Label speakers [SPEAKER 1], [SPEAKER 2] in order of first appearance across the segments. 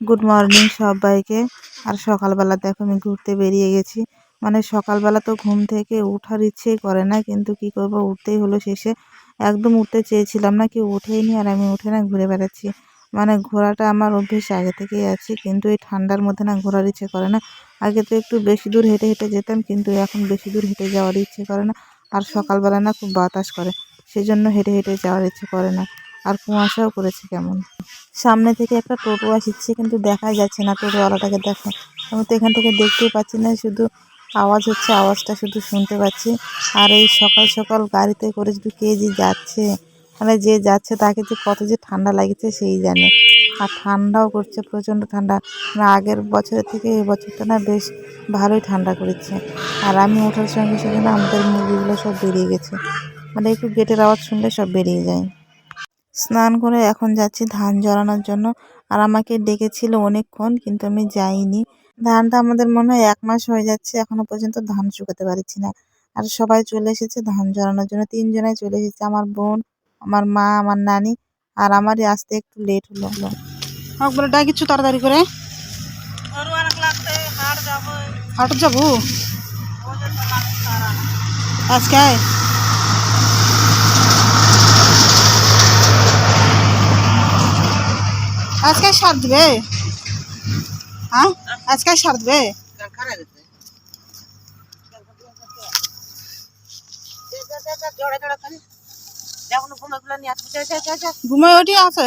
[SPEAKER 1] Good morning সবাইকে। আর সকালবেলা দেখো আমি ঘুরতে বেরিয়ে গেছি। মানে সকালবেলা তো ঘুম থেকে ওঠার ইচ্ছেই করে না, কিন্তু কি করব? উঠতেই হলো শেষে। একদম উঠতে চেয়েছিলাম না, কেউ ওঠেইনি আর আমি উঠে না ঘুরে বেড়াচ্ছি। মানে ঘোরাটা আমার অভ্যেস আগে থেকেই আছে, কিন্তু এই ঠান্ডার মধ্যে না ঘোরার ইচ্ছে করে না। আগে তো একটু বেশি দূর হেঁটে হেঁটে যেতাম, কিন্তু এখন বেশি দূর হেঁটে যাওয়ার ইচ্ছে করে না। আর সকালবেলা না খুব বাতাস করে, সেজন্য হেঁটে হেঁটে যাওয়ার ইচ্ছে করে না। আর কুয়াশাও করেছে কেমন। সামনে থেকে একটা টোটো আসছে, কিন্তু দেখাই যাচ্ছে না টোটোওয়ালাটাকে দেখো। আমি তো এখান থেকে দেখতেই পাচ্ছি না, শুধু আওয়াজ হচ্ছে, আওয়াজটা শুধু শুনতে পাচ্ছি। আর এই সকাল সকাল গাড়িতে করে শুধু কে যে যাচ্ছে মানে যে যাচ্ছে তাকে যে কত যে ঠান্ডা লাগছে সেই জানে। আর ঠান্ডাও করছে, প্রচণ্ড ঠান্ডা। মানে আগের বছরের থেকে এই বছরটা না বেশ ভালোই ঠান্ডা করেছে। আর আমি ওঠার সঙ্গে সঙ্গে না আমাদের মুরগিগুলো সব বেরিয়ে গেছে। মানে একটু গেটের আওয়াজ শুনলে সব বেরিয়ে যায়। স্নান করে এখন যাচ্ছি ধান জড়ানোর জন্য। আর আমাকে ডেকেছিল অনেকক্ষণ কিন্তু আমি যাইনি। ধানটা আমাদের মনে হয় এক মাস হয়ে যাচ্ছে এখনও পর্যন্ত ধান শুকাতে পারছি না। আর সবাই চলে এসেছে ধান জড়ানোর জন্য। তিনজনাই চলে এসেছে আমার বোন আমার মা আমার নানি আর আমারই আসতে একটু লেট হলো।
[SPEAKER 2] একবারে ডাকিচ্ছু তাড়াতাড়ি করে। হাট যাব? আজকে? আজকে সার দেবে? হ্যাঁ? আজকে সার দেবে? ঘুমাই ওটি আছে।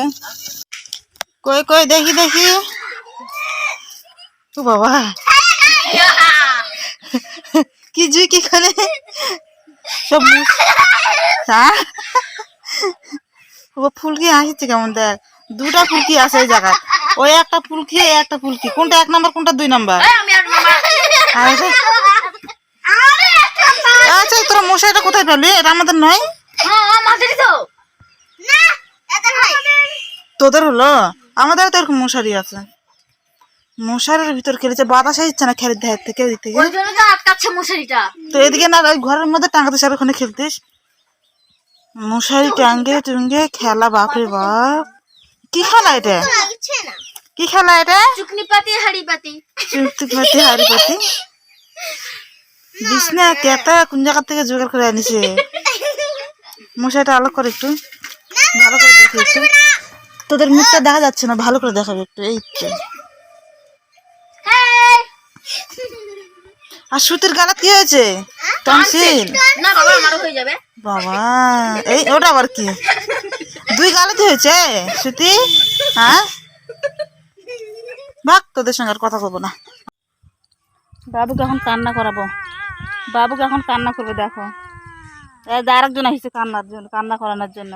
[SPEAKER 2] কই কই, দেখি দেখি। ও বাবা। কি জুই কি করে? সব হ্যাঁ? ও ফুলকি আসছে কেমন দেখ। দুটা ফুলকি আছে এই জায়গায়। ওই একটা ফুলকি এই একটা ফুলকি। কোনটা এক নাম্বার কোনটা দুই নাম্বার? আচ্ছা তোরা মশাইটা কোথায় পেলি? এটা আমাদের নয়? তোদের হলো? আমাদের তো এরকম মশারি আছে। মশারির ভিতর খেলেছে বাতাস আসছে না খেলের ধার থেকে ওই থেকে।
[SPEAKER 3] তো মশারিটা।
[SPEAKER 2] তো এদিকে না ওই ঘরের মধ্যে টাঙ্গাতে সার ওখানে খেলতিস। মশারি টাঙ্গে টুঙ্গে খেলা বাপরে বাপ। কি খেলা এটা? কি খেলা এটা?
[SPEAKER 3] চুকনি পাতি হাড়ি পাতি
[SPEAKER 2] চুক্তি পাতি হাড়ি পাতি বিছনা কেতা কোন জায়গা থেকে জোগাড় করে আনিছে? মশারিটা আলো করে একটু। ভালো করে দেখি একটু। তোদের মুখটা দেখা যাচ্ছে না ভালো করে দেখাবে একটু এই তো। আর সুতির গালা কি হয়েছে? টনসিল?
[SPEAKER 3] না বাবা আমারও হয়ে যাবে।
[SPEAKER 2] বাবা এই ওটা আবার কি? দুই গালাতে হয়েছে? সুতি হ্যাঁ? ভাগ, তোদের সঙ্গে আর কথা বলব না। বাবুকে এখন কান্না করাবো। বাবুকে এখন কান্না করবে, দেখো। আরেকজন আসছে কান্নার জন্য, কান্না করানোর জন্য।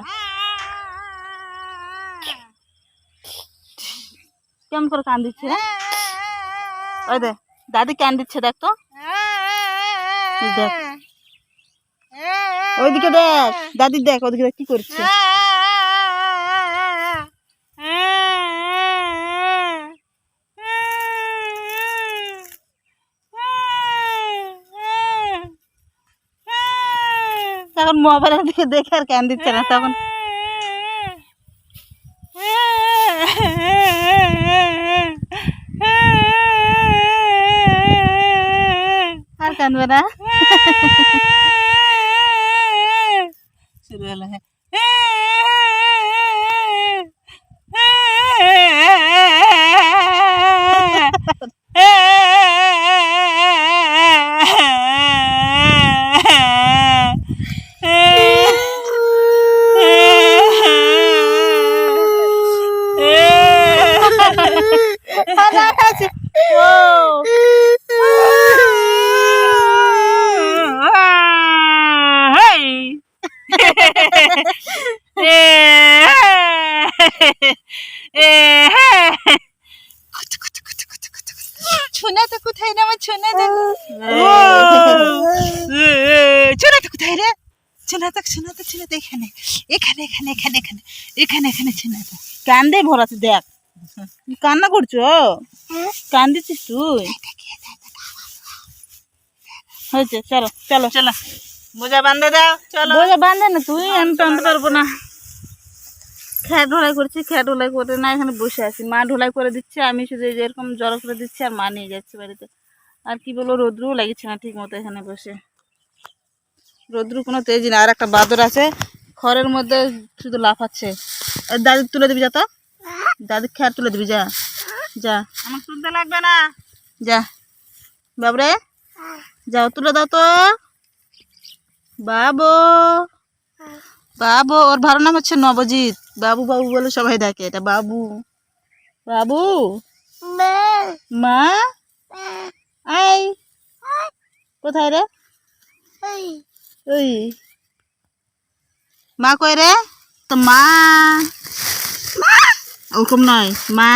[SPEAKER 2] কেমন করে কান দিচ্ছে ওই দে, দাদি কান দিচ্ছে, দেখ তো। দেখ। ওইদিকে দেখ, দাদি দেখ ওদিকে দেখ কি করছে। তখন মোবাইলের দিকে দেখে আর কেন দিচ্ছে না তখন আর কানবে না। শুরু হলো হ্যাঁ। ছোনাটা কোথায় রে আমার ছোনাটা ছোনাটা কোথায় রে ছোনাটা ছোনাটা ছোনাটা এখানে এখানে এখানে এখানে এখানে এখানে এখানে ছোনাটা কান্দে ভরাতে দেখ কান্না করছ? কান্দিছিস তুই? হয়েছে চলো চলো। চলো বোঝা বান্ধে দাও চলো। বোঝা বান্ধে না তুই আমি টানতে পারব না। খেয়া ঢোলাই করছি খেয়া ঢোলাই করে না এখানে বসে আছি। মা ঢোলাই করে দিচ্ছে আমি শুধু এই যে এরকম জড়ো করে দিচ্ছি আর মা নিয়ে যাচ্ছে বাড়িতে। আর কি বলব রোদ্রুও লাগছে না ঠিক মতো এখানে বসে। রোদ্রু কোনো তেজ না আর একটা বাদর আছে খড়ের মধ্যে শুধু লাফাচ্ছে। দাদি তুলে দিবি যা তো। দাদি খেয়ার তুলে দিবি যা। যা। আমার তুলতে লাগবে না। যা। বাবরে যাও তুলে দাও তো। বাবু। বাবু ওর ভালো নাম হচ্ছে নবজিৎ। বাবু বাবু বলে সবাই ডাকে এটা বাবু। বাবু? মা। আই কোথায় রে? ওই। মা কই রে? তো মা। ওরকম নয় মা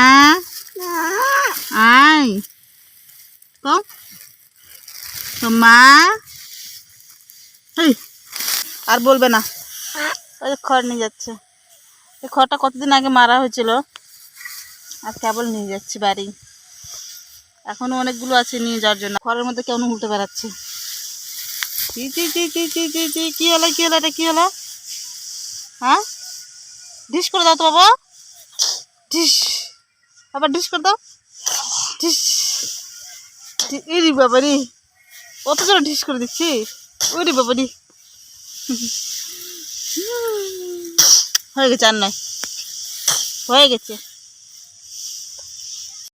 [SPEAKER 2] আই কম তো মা এই, আর বলবে না। ওই খড় নিয়ে যাচ্ছে। এই খড়টা কতদিন আগে মারা হয়েছিল? আর কেবল নিয়ে যাচ্ছি বাড়ি। এখনও অনেকগুলো আছে নিয়ে যাওয়ার জন্য। খড়ের মধ্যে কেমন উল্টে বেড়াচ্ছে। চি চি চি চি চি চি চি কি হলো কি হলো এটা কি হলো? হ্যাঁ? ডিশ করে দাও তো বাবা। ডিশ আবার ডিস করে দাও। ডিশ এরি বাবা রে কত জোরে ডিশ করে দিচ্ছি। ওরে বাবা রে হয়ে গেছে আর নয় হয়ে গেছে।